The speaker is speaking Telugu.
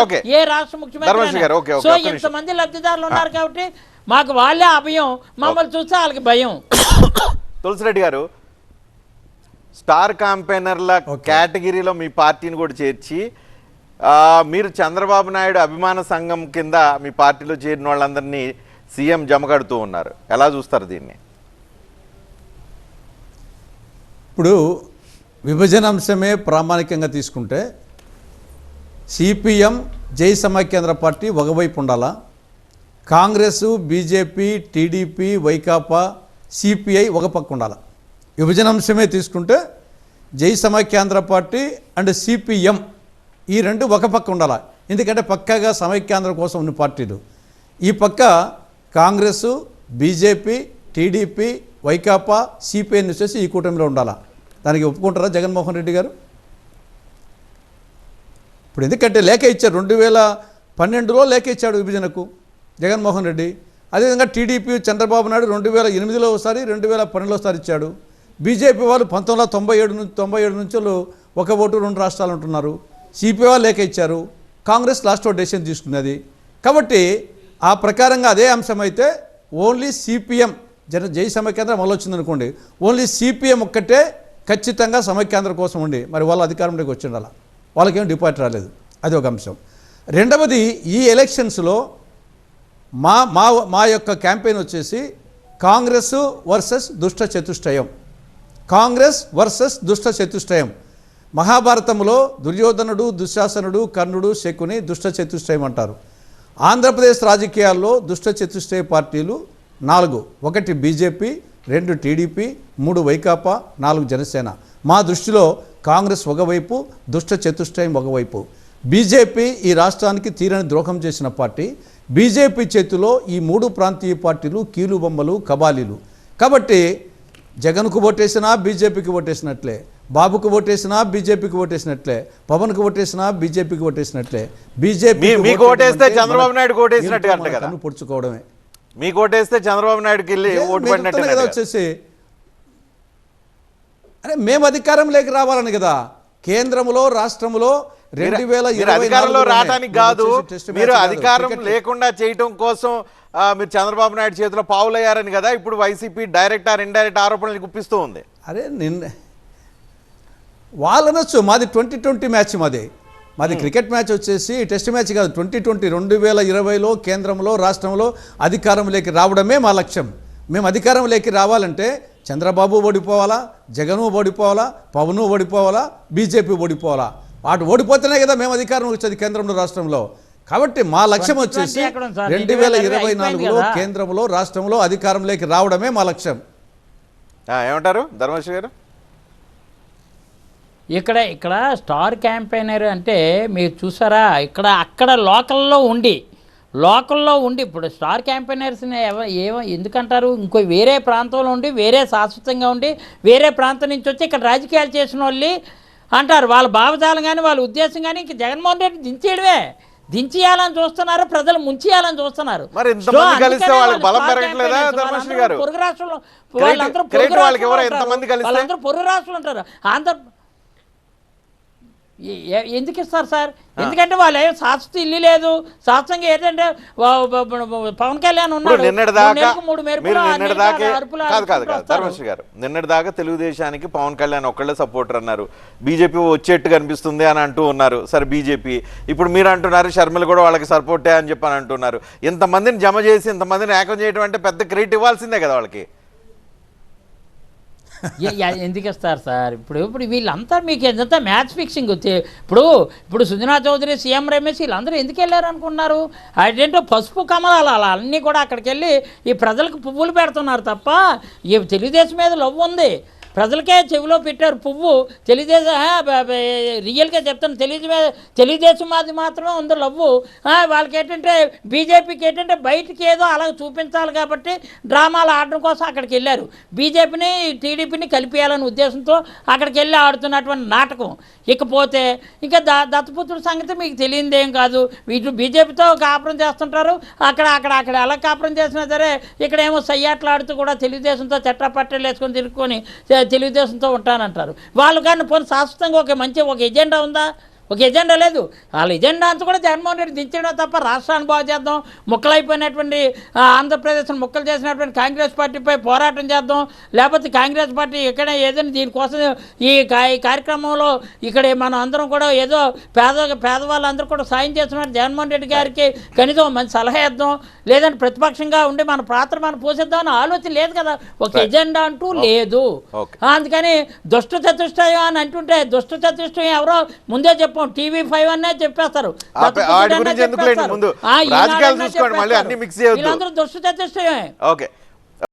ఓకే. ఏ రాష్ట్ర ధర్మశ్రీ గారు, ఓకే, ముఖ్యమంత్రి ఓకే, సో. ఇంతమంది లబ్ధిదారులు ఉన్నారు కాబట్టి మాకు వాళ్ళే అభయం మమ్మల్ని చూస్తే వాళ్ళకి భయం. తులసిరెడ్డి గారు స్టార్ క్యాంపెయినర్ల కేటగిరీలో మీ పార్టీని కూడా చేర్చి ఆ, మీరు చంద్రబాబు నాయుడు అభిమాన సంఘం కింద మీ పార్టీలో చేరిన వాళ్ళందరినీ సీఎం జమకడుతూ ఉన్నారు. ఎలా చూస్తారు దీన్ని? ఇప్పుడు విభజన అంశమే ప్రామాణికంగా తీసుకుంటే సిపిఎం జై సమైక్యేంద్ర పార్టీ ఒకవైపు ఉండాలా? Congress BJP TDP Vaikapa CPI ఒక పక్క ఉండాలి? విభజన అంశమే తీసుకుంటే జై సమైక్యాంధ్ర పార్టీ అండ్ సిపిఎం ఈ రెండు ఒక పక్క ఉండాలి? ఎందుకంటే పక్కాగా సమైక్యాంధ్ర కోసం ఉన్న పార్టీలు. ఈ పక్క Congress BJP TDP Vaikapa CPI వచ్చేసి ఈ కూటమిలో ఉండాలా? దానికి ఒప్పుకుంటారా జగన్మోహన్ రెడ్డి గారు? ఇప్పుడు ఎందుకంటే లేఖ ఇచ్చారు రెండు వేల పన్నెండులో లేఖ ఇచ్చాడు విభజనకు జగన్మోహన్ రెడ్డి. అదేవిధంగా టీడీపీ చంద్రబాబు నాయుడు రెండు వేల ఎనిమిదిలో ఒకసారి రెండు వేల పన్నెండులో ఒకసారి ఇచ్చాడు. బీజేపీ వాళ్ళు పంతొమ్మిది వందల తొంభై ఏడు నుంచి తొంభై ఏడు నుంచి వాళ్ళు ఒక ఓటు రెండు రాష్ట్రాలు ఉంటున్నారు. సిపిఐ వాళ్ళు లేఖ ఇచ్చారు. కాంగ్రెస్ లాస్ట్ డెసిషన్ తీసుకున్నది. కాబట్టి ఆ ప్రకారంగా అదే అంశం అయితే ఓన్లీ సిపిఎం జన జై సమైక్యాంధ్ర మళ్ళీ వచ్చింది అనుకోండి. ఓన్లీ సిపిఎం ఒక్కటే ఖచ్చితంగా సమైక్యాంధ్ర కోసం ఉండి మరి వాళ్ళ అధికారంలోకి వచ్చిండాలి? వాళ్ళకేం డిపాజిట్ రాలేదు. అది ఒక అంశం. రెండవది ఈ ఎలక్షన్స్లో మా మా మా యొక్క క్యాంపెయిన్ వచ్చేసి కాంగ్రెస్ వర్సెస్ దుష్ట చతుష్టయం. కాంగ్రెస్ వర్సెస్ దుష్ట చతుష్టయం. మహాభారతంలో దుర్యోధనుడు దుశ్శాసనుడు కర్ణుడు శకుని దుష్ట చతుష్టయం అంటారు. ఆంధ్రప్రదేశ్ రాజకీయాల్లో దుష్ట చతుష్టయ పార్టీలు నాలుగు. ఒకటి బీజేపీ రెండు టీడీపీ మూడు వైకాపా నాలుగు జనసేన. మా దృష్టిలో కాంగ్రెస్ ఒకవైపు దుష్ట చతుష్టయం ఒకవైపు. బీజేపీ ఈ రాష్ట్రానికి తీరని ద్రోహం చేసిన పార్టీ. బీజేపీ చేతిలో ఈ మూడు ప్రాంతీయ పార్టీలు కీలు బొమ్మలు కబాలీలు. కాబట్టి జగన్కు ఓటేసినా బీజేపీకి ఓటేసినట్లే బాబుకు ఓటేసినా బీజేపీకి ఓటేసినట్లే పవన్కు ఓటేసినా బీజేపీకి ఓటేసినట్లే బీజేపీ ఓటేస్తే చంద్రబాబు నాయుడుకి ఓటేసినట్టే పొడుచుకోవడమే? మీకు ఓటేస్తే చంద్రబాబు నాయుడుకి వెళ్ళి ఓటు పడినట్టే వచ్చేసి అరే మేము అధికారంలోకి రావాలని కదా. కేంద్రంలో రాష్ట్రంలో రెండు వేల అధికారంలో రావడానికి కాదు. మీరు అధికారం లేకుండా చేయటం కోసం మీరు చంద్రబాబు నాయుడు చేతిలో పావులయ్యారని కదా ఇప్పుడు వైసీపీ డైరెక్ట్ ఆర్ ఇండైరెక్ట్ ఆరోపణలు గుప్పిస్తూ ఉంది. అరే నిన్న వాళ్ళనొచ్చు. మాది ట్వంటీ ట్వంటీ మ్యాచ్ మాది. మాది క్రికెట్ మ్యాచ్ వచ్చేసి టెస్ట్ మ్యాచ్ కాదు ట్వంటీ ట్వంటీ రెండు వేల ఇరవైలో కేంద్రంలో రాష్ట్రంలో అధికారంలోకి రావడమే మా లక్ష్యం. మేము అధికారంలోకి రావాలంటే చంద్రబాబు ఓడిపోవాలా? జగను ఓడిపోవాలా? పవను ఓడిపోవాలా? బీజేపీ ఓడిపోవాలా? వాటి ఓడిపోతేనే కదా మేము అధికారం వచ్చేది కేంద్రంలో రాష్ట్రంలో. కాబట్టి మా లక్ష్యం 2020 వచ్చేసి? రెండు వేల ఇరవై నాలుగులో కదా. కేంద్రంలో రాష్ట్రంలో అధికారంలోకి రావడమే మా లక్ష్యం. ఆ, ఏమంటారు? ధర్మశ్రీ గారు? ఇక్కడ ఇక్కడ స్టార్ క్యాంపెయినర్ అంటే మీరు చూసారా? ఇక్కడ అక్కడ లోకల్లో ఉండి లోకల్లో ఉండి ఇప్పుడు స్టార్ క్యాంపెయినర్స్ని ఏమో ఎందుకంటారు? ఇంకో వేరే ప్రాంతంలో ఉండి వేరే శాశ్వతంగా ఉండి వేరే ప్రాంతం నుంచి వచ్చి ఇక్కడ రాజకీయాలు చేసిన వాళ్ళు అంటారు. వాళ్ళ భావజాలం కానీ వాళ్ళ ఉద్దేశం కానీ ఇంక జగన్మోహన్ రెడ్డి దించేయడమే. దించేయాలని చూస్తున్నారు ప్రజలు ముంచేయాలని చూస్తున్నారు? పొరుగు రాష్ట్రంలో వాళ్ళందరూ పొరుగు రాష్ట్రంలో ఉంటారు. ఆంధ్ర ఎందుకు ఇస్తారు సార్? ఎందుకంటే వాళ్ళు శాశ్వత ఇల్లు లేదు. శాశ్వతంగా ఏంటంటే పవన్ కళ్యాణ్. ధర్మశ్రీ గారు నిన్నటి దాకా తెలుగుదేశానికి పవన్ కళ్యాణ్ ఒక్కళ్ళే సపోర్టర్ అన్నారు. బీజేపీ వచ్చేట్టు కనిపిస్తుంది అని అంటూ ఉన్నారు. సరే బీజేపీ. ఇప్పుడు మీరు అంటున్నారు షర్మిల కూడా వాళ్ళకి సపోర్టే అని చెప్పి అని అంటున్నారు. ఇంతమందిని జమ చేసి ఇంతమందిని ఏకం చేయడం అంటే పెద్ద క్రెడిట్ ఇవ్వాల్సిందే కదా వాళ్ళకి. ఎందుకు ఇస్తారు సార్? ఇప్పుడు ఇప్పుడు వీళ్ళంతా మీకు ఎంత మ్యాచ్ ఫిక్సింగ్ వచ్చే ఇప్పుడు ఇప్పుడు సుజనా చౌదరి సీఎం రమేష్ వీళ్ళందరూ ఎందుకు వెళ్ళారు అనుకున్నారు అదేంటో పసుపు కమలాలు అలా అన్నీ కూడా అక్కడికి వెళ్ళి ఈ ప్రజలకు పువ్వులు పెడుతున్నారు తప్ప ఈ తెలుగుదేశం మీద లవ్ ఉంది. ప్రజలకే చెవిలో పెట్టారు పువ్వు. తెలుగుదేశం రియల్గా చెప్తాను. తెలుగుదేశం తెలుగుదేశం మాది మాత్రమే ఉంది లవ్వు. వాళ్ళకి ఏంటంటే బీజేపీకి ఏంటంటే బయటికి ఏదో అలా చూపించాలి కాబట్టి డ్రామాలు ఆడడం కోసం అక్కడికి వెళ్ళారు. బీజేపీని టీడీపీని కలిపేయాలనే ఉద్దేశంతో అక్కడికి వెళ్ళి ఆడుతున్నటువంటి నాటకం. ఇకపోతే ఇంకా ద సంగతి మీకు తెలియదేం కాదు. వీటిని బీజేపీతో కాపురం చేస్తుంటారు. అక్కడ అక్కడ అక్కడ ఎలా కాపురం చేసినా సరే ఇక్కడేమో సయ్యాట్లాడుతూ కూడా తెలుగుదేశంతో చట్టపట్టలు వేసుకొని తిరుక్కొని తెలుగుదేశంతో ఉంటానంటారు. వాళ్ళు కానీ పోనీ శాశ్వతంగా ఒక మంచి ఒక ఎజెండా ఉందా? ఒక ఎజెండా లేదు. వాళ్ళ ఎజెండా అంతా కూడా జగన్మోహన్ రెడ్డి దించడం తప్ప రాష్ట్రాన్ని బాగు చేద్దాం. ముక్కలైపోయినటువంటి ఆంధ్రప్రదేశ్ను ముక్కలు చేసినటువంటి కాంగ్రెస్ పార్టీపై పోరాటం చేద్దాం. లేకపోతే కాంగ్రెస్ పార్టీ ఇక్కడ ఏదైనా దీనికోసం ఈ కార్యక్రమంలో ఇక్కడ మనం అందరం కూడా ఏదో పేద పేదవాళ్ళందరూ కూడా సాయం చేస్తున్నారు. జగన్మోహన్ రెడ్డి గారికి కనీసం మంచి సలహా ఇద్దాం. లేదంటే ప్రతిపక్షంగా ఉండి మన పాత్ర మనం పోషిద్దాం అనే ఆలోచన లేదు కదా. ఒక ఎజెండా అంటూ లేదు. అందుకని దుష్ట చతుష్టయం అని అంటుంటే దుష్ట చతుష్టయం ఎవరో ముందే చెప్పాం. టీవీ ఫైవ్ అనే చెప్పేస్తారు. ముందు రాజకీయాలు చూసుకోండి మళ్ళీ. అన్ని మిక్స్ వీళ్ళందరూ దుష్ట ఓకే.